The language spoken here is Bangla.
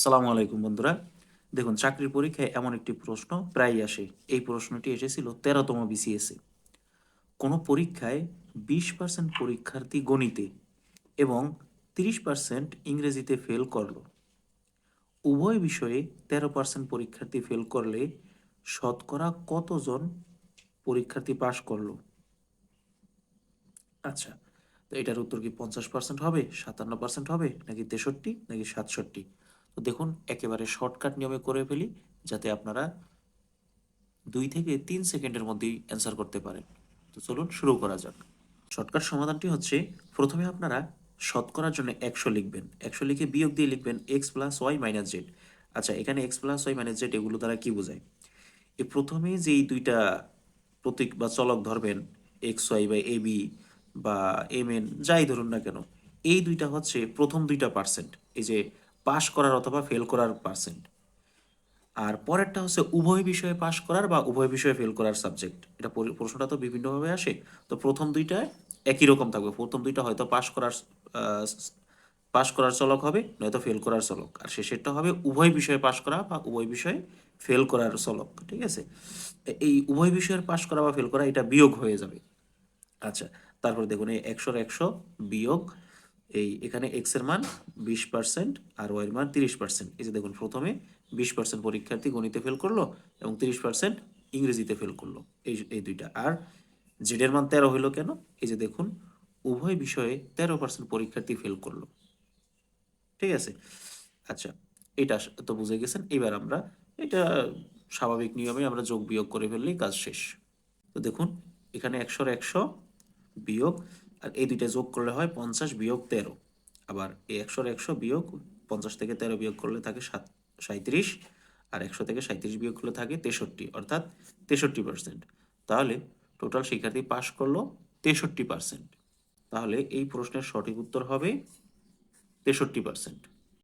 আসসালামু আলাইকুম বন্ধুরা। দেখুন, চাকরির পরীক্ষায় এমন একটি প্রশ্ন প্রায়ই আসে। এই প্রশ্নটি এসেছিল তেরোতম বিসিএসে কোনো পরীক্ষায় বিশ পার্সেন্ট পরীক্ষার্থী গণিতে এবং তিরিশ পার্সেন্ট ইংরেজিতে ফেল করল। উভয় বিষয়ে তেরো পার্সেন্ট পরীক্ষার্থী ফেল করলে শতকরা কতজন পরীক্ষার্থী পাশ করল? আচ্ছা তো এটার উত্তর কি পঞ্চাশ পার্সেন্ট হবে, সাতান্ন পার্সেন্ট হবে, নাকি তেষট্টি, নাকি সাতষট্টি? দেখুন, একেবারে শর্টকাট নিয়মে করে ফেলি, যাতে আপনারা দুই থেকে তিন সেকেন্ডের মধ্যেই অ্যান্সার করতে পারেন। তো চলুন শুরু করা যাক। শর্টকাট সমাধানটি হচ্ছে, প্রথমে আপনারা শতকরার জন্য একশো লিখবেন। একশো লিখে বিয়োগ দিয়ে লিখবেন X plus Y minus Z আচ্ছা এখানে X plus Y minus Z এগুলো দ্বারা কী বোঝায়? এই প্রথমে যেই দুইটা প্রতীক বা চলক ধরবেন এক্স ওয়াই বা এ বি বা এম এন যাই ধরুন না কেন, এই দুইটা হচ্ছে প্রথম দুইটা পার্সেন্ট এই যে পাশ করার অথবা ফেল করার পার্সেন্ট আর পরেরটা হচ্ছে উভয় বিষয়ে পাশ করার বা উভয় বিষয়ে ফেল করার সাবজেক্ট এটা প্রশ্নটা তো বিভিন্নভাবে আসে। তো প্রথম দুইটা একই রকম থাকবে। প্রথম দুইটা হয়তো পাশ করার পাশ করার চলক হবে, নয়তো ফেল করার চলক। আর শেষেরটা হবে উভয় বিষয়ে পাশ করা বা উভয় বিষয়ে ফেল করার চলক, ঠিক আছে? এই উভয় বিষয়ের পাশ করা বা ফেল করা, এটা বিয়োগ হয়ে যাবে। আচ্ছা তারপরে দেখুন, এই একশোর একশো বিয়োগ এই এখানে এক্সের মান বিশ পার্সেন্ট আর ওয়াই এর মান তিরিশ পার্সেন্ট এই যে দেখুন, প্রথমে বিশ পার্সেন্ট পরীক্ষার্থী গণিতে ফেল করল এবং তিরিশ পার্সেন্ট ইংরেজিতে ফেল করল। এই এই দুইটা। আর জেডের মান তেরো হইল কেন? এই যে দেখুন, উভয় বিষয়ে তেরো পার্সেন্ট পরীক্ষার্থী ফেল করল। ঠিক আছে? আচ্ছা এটা তো বুঝে গেছেন? এবার আমরা এটা স্বাভাবিক নিয়মে আমরা যোগ বিয়োগ করে ফেললেই কাজ শেষ। তো দেখুন, এখানে একশোর একশো বিয়োগ আর এই দুইটা যোগ করলে হয় পঞ্চাশ বিয়োগ তেরো। আবার এই একশোর একশো বিয়োগ পঞ্চাশ থেকে তেরো বিয়োগ করলে থাকে সাত সাঁত্রিশ আর একশো থেকে সাঁত্রিশ বিয়োগ করলে থাকে তেষট্টি, অর্থাৎ তেষট্টি পার্সেন্ট তাহলে টোটাল শিক্ষার্থী পাশ করল তেষট্টি পার্সেন্ট তাহলে এই প্রশ্নের সঠিক উত্তর হবে তেষট্টি পার্সেন্ট